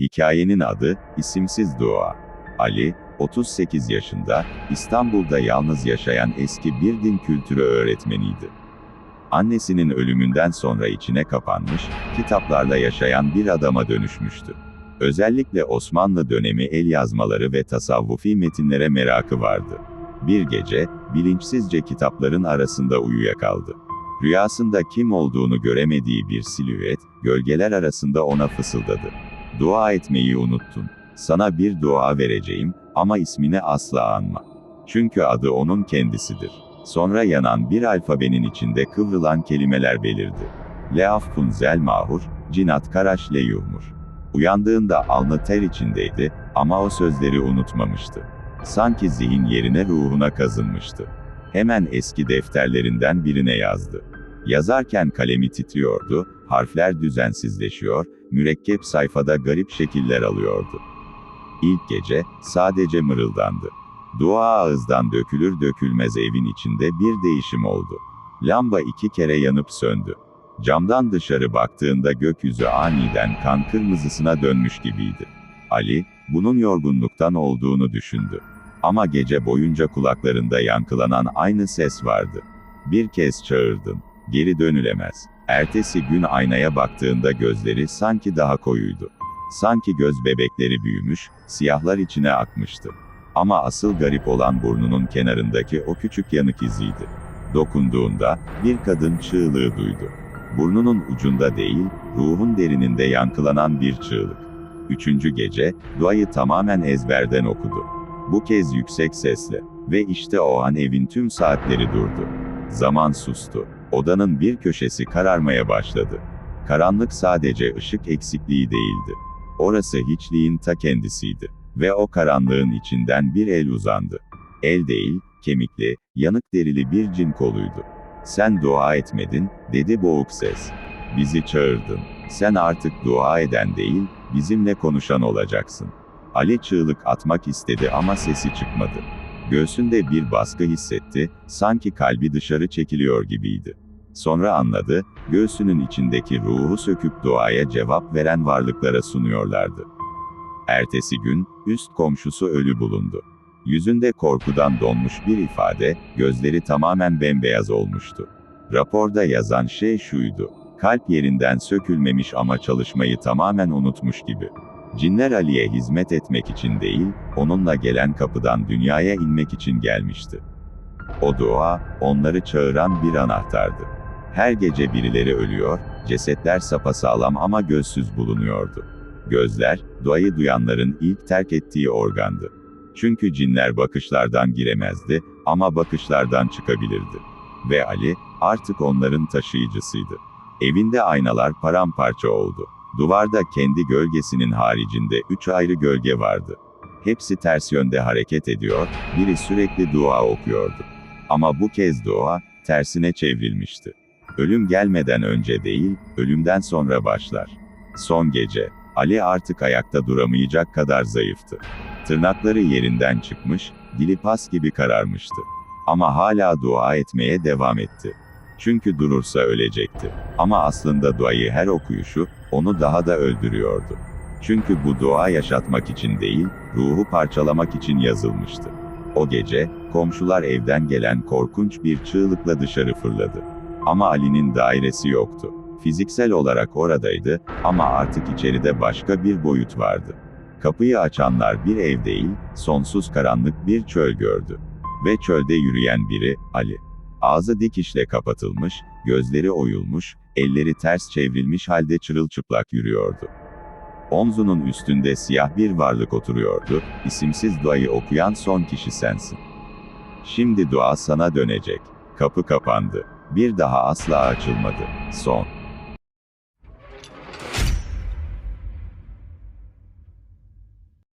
Hikayenin adı, İsimsiz Dua. Ali, 38 yaşında, İstanbul'da yalnız yaşayan eski bir din kültürü öğretmeniydi. Annesinin ölümünden sonra içine kapanmış, kitaplarla yaşayan bir adama dönüşmüştü. Özellikle Osmanlı dönemi el yazmaları ve tasavvufi metinlere merakı vardı. Bir gece, bilinçsizce kitapların arasında uyuyakaldı. Rüyasında kim olduğunu göremediği bir silüet, gölgeler arasında ona fısıldadı. Dua etmeyi unuttun. Sana bir dua vereceğim ama ismini asla anma. Çünkü adı onun kendisidir. Sonra yanan bir alfabenin içinde kıvrılan kelimeler belirdi. Leaf Punzel Mahur, Cinat Karaş Leyuhmur. Uyandığında alnı ter içindeydi ama o sözleri unutmamıştı. Sanki zihin yerine ruhuna kazınmıştı. Hemen eski defterlerinden birine yazdı. Yazarken kalemi titriyordu, harfler düzensizleşiyor, mürekkep sayfada garip şekiller alıyordu. İlk gece, sadece mırıldandı. Dua ağızdan dökülür dökülmez evin içinde bir değişim oldu. Lamba iki kere yanıp söndü. Camdan dışarı baktığında gökyüzü aniden kan kırmızısına dönmüş gibiydi. Ali, bunun yorgunluktan olduğunu düşündü. Ama gece boyunca kulaklarında yankılanan aynı ses vardı. Bir kez çağırdın. Geri dönülemez. Ertesi gün aynaya baktığında gözleri sanki daha koyuydu. Sanki göz bebekleri büyümüş, siyahlar içine akmıştı. Ama asıl garip olan burnunun kenarındaki o küçük yanık iziydi. Dokunduğunda, bir kadın çığlığı duydu. Burnunun ucunda değil, ruhun derininde yankılanan bir çığlık. Üçüncü gece, duayı tamamen ezberden okudu. Bu kez yüksek sesle. Ve işte o an evin tüm saatleri durdu. Zaman sustu. Odanın bir köşesi kararmaya başladı. Karanlık sadece ışık eksikliği değildi. Orası hiçliğin ta kendisiydi. Ve o karanlığın içinden bir el uzandı. El değil, kemikli, yanık derili bir cin koluydu. Sen dua etmedin, dedi boğuk ses. Bizi çağırdın. Sen artık dua eden değil, bizimle konuşan olacaksın. Ali çığlık atmak istedi ama sesi çıkmadı. Göğsünde bir baskı hissetti, sanki kalbi dışarı çekiliyor gibiydi. Sonra anladı, göğsünün içindeki ruhu söküp duaya cevap veren varlıklara sunuyorlardı. Ertesi gün, üst komşusu ölü bulundu. Yüzünde korkudan donmuş bir ifade, gözleri tamamen bembeyaz olmuştu. Raporda yazan şey şuydu. Kalp yerinden sökülmemiş ama çalışmayı tamamen unutmuş gibi. Cinler Ali'ye hizmet etmek için değil, onunla gelen kapıdan dünyaya inmek için gelmişti. O dua, onları çağıran bir anahtardı. Her gece birileri ölüyor, cesetler sapasağlam ama gözsüz bulunuyordu. Gözler, duayı duyanların ilk terk ettiği organdı. Çünkü cinler bakışlardan giremezdi, ama bakışlardan çıkabilirdi. Ve Ali, artık onların taşıyıcısıydı. Evinde aynalar paramparça oldu. Duvarda kendi gölgesinin haricinde üç ayrı gölge vardı. Hepsi ters yönde hareket ediyor, biri sürekli dua okuyordu. Ama bu kez dua, tersine çevrilmişti. Ölüm gelmeden önce değil, ölümden sonra başlar. Son gece, Ali artık ayakta duramayacak kadar zayıftı. Tırnakları yerinden çıkmış, dili pas gibi kararmıştı. Ama hala dua etmeye devam etti. Çünkü durursa ölecekti. Ama aslında duayı her okuyuşu, onu daha da öldürüyordu. Çünkü bu dua yaşatmak için değil, ruhu parçalamak için yazılmıştı. O gece, komşular evden gelen korkunç bir çığlıkla dışarı fırladı. Ama Ali'nin dairesi yoktu. Fiziksel olarak oradaydı, ama artık içeride başka bir boyut vardı. Kapıyı açanlar bir ev değil, sonsuz karanlık bir çöl gördü. Ve çölde yürüyen biri, Ali. Ağzı dikişle kapatılmış, gözleri oyulmuş, elleri ters çevrilmiş halde çırılçıplak yürüyordu. Omzunun üstünde siyah bir varlık oturuyordu, isimsiz duayı okuyan son kişi sensin. Şimdi dua sana dönecek. Kapı kapandı. Bir daha asla açılmadı. Son.